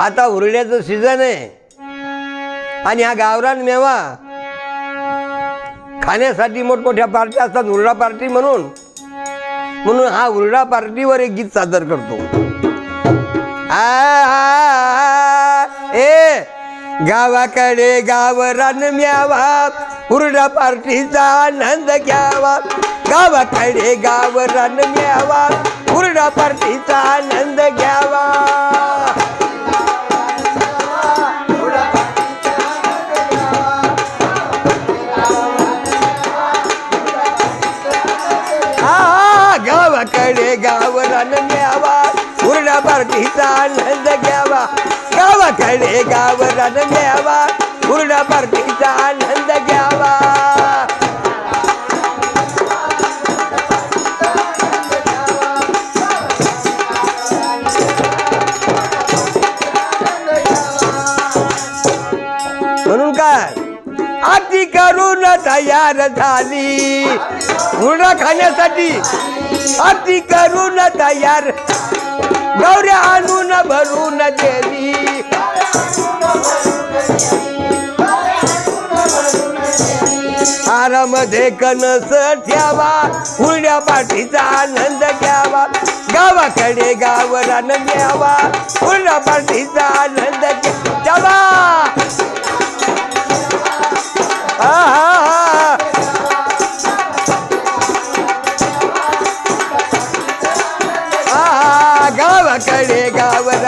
आता हुरड्याचं सीझन आहे. आणि हा गावरान मेवा खाण्यासाठी मोठमोठ्या पार्ट्या असतात हुरडा पार्टी म्हणून. म्हणून हा हुरडा पार्टीवर एक गीत सादर करतो. आ, ए गावाकडे गावरान म्यावा हुरडा पार्टीचा आनंद घ्यावा. गावाकडे गावरान म्यावा हुरडा पार्टीचा आनंद घ्यावा. गावाकडे गावरान न्यावा. पूर्ण पार्टीचा आनंद घ्यावा. गावाकडे गावरान न्यावा. पूर्ण पार्टीचा आनंद घ्यावा. म्हणून काय? आती करून तयार झाली. हुरडा खाण्यासाठी अति करून तयार. गौऱ्या आणून भरून देवी. आरामध्ये कणस ठ्यावा हुरड्या पाठीचा आनंद घ्यावा. गावाकडे गावरान घ्यावा हुरड्या पाठीचा आनंद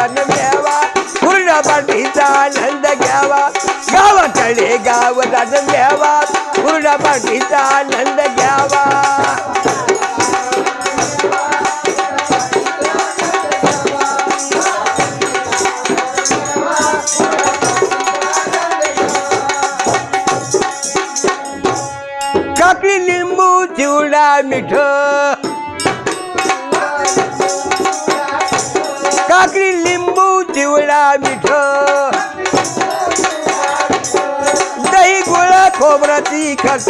गावरान घ्यावा पूर्ण पाठीचा आनंद घ्यावा. गावाकडे गाव गावरान घ्यावा पूर्ण पाठीचा आनंद घ्यावा. लिंबू चिवडा मिठ. काकडी मिठ. दही गुळ खोबरं तिखट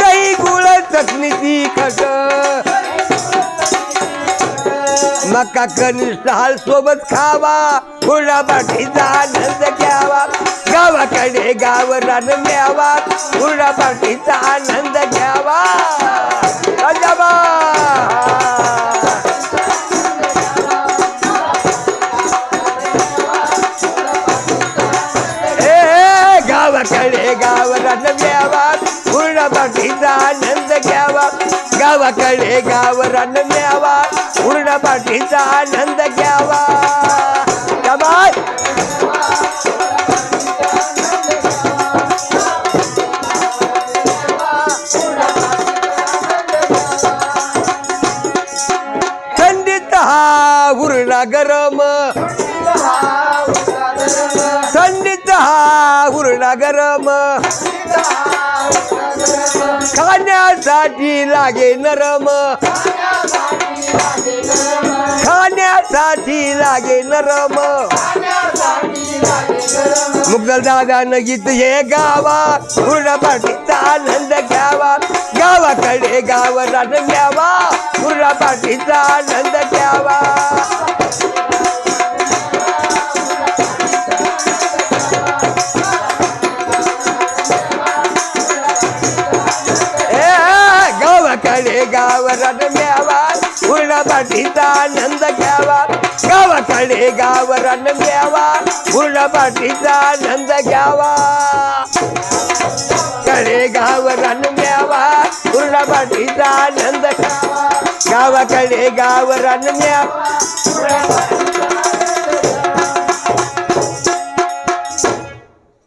दही गुळ चटणी तिखट मका कनिष्ठ हाल सोबत खावा. फुला पाठीचा आनंद घ्यावा. गावाकडे गाव रान मिळावा फुला पाठीचा आनंद घ्यावा गावाकडे गावरान न्यावा. पूर्ण पाठीचा आनंद घ्यावा. गावाकडे गावरान न्यावा. पूर्ण पाठीचा आनंद घ्यावा. हा हुरडा गरम. थंडीत हा हुरडा गरम. खाण्यासाठी लागे नरम. खाण्यासाठी लागे नरम. मुगल दादा न गीत हे गावा. पूर्ण पाठीचा आनंद घ्यावा. गावाकडे गावरान घ्यावा पूर्ण पाठीचा आनंद घ्यावा. गाव गावरान घ्यावा पाठीचा आनंद घ्यावा. गावाकडे गावरान घ्यावा पूर्ण आनंद घ्यावा. कडे गावरान घ्यावा पूर्ण आनंद घ्यावा. गावाकडे गावरान घ्यावा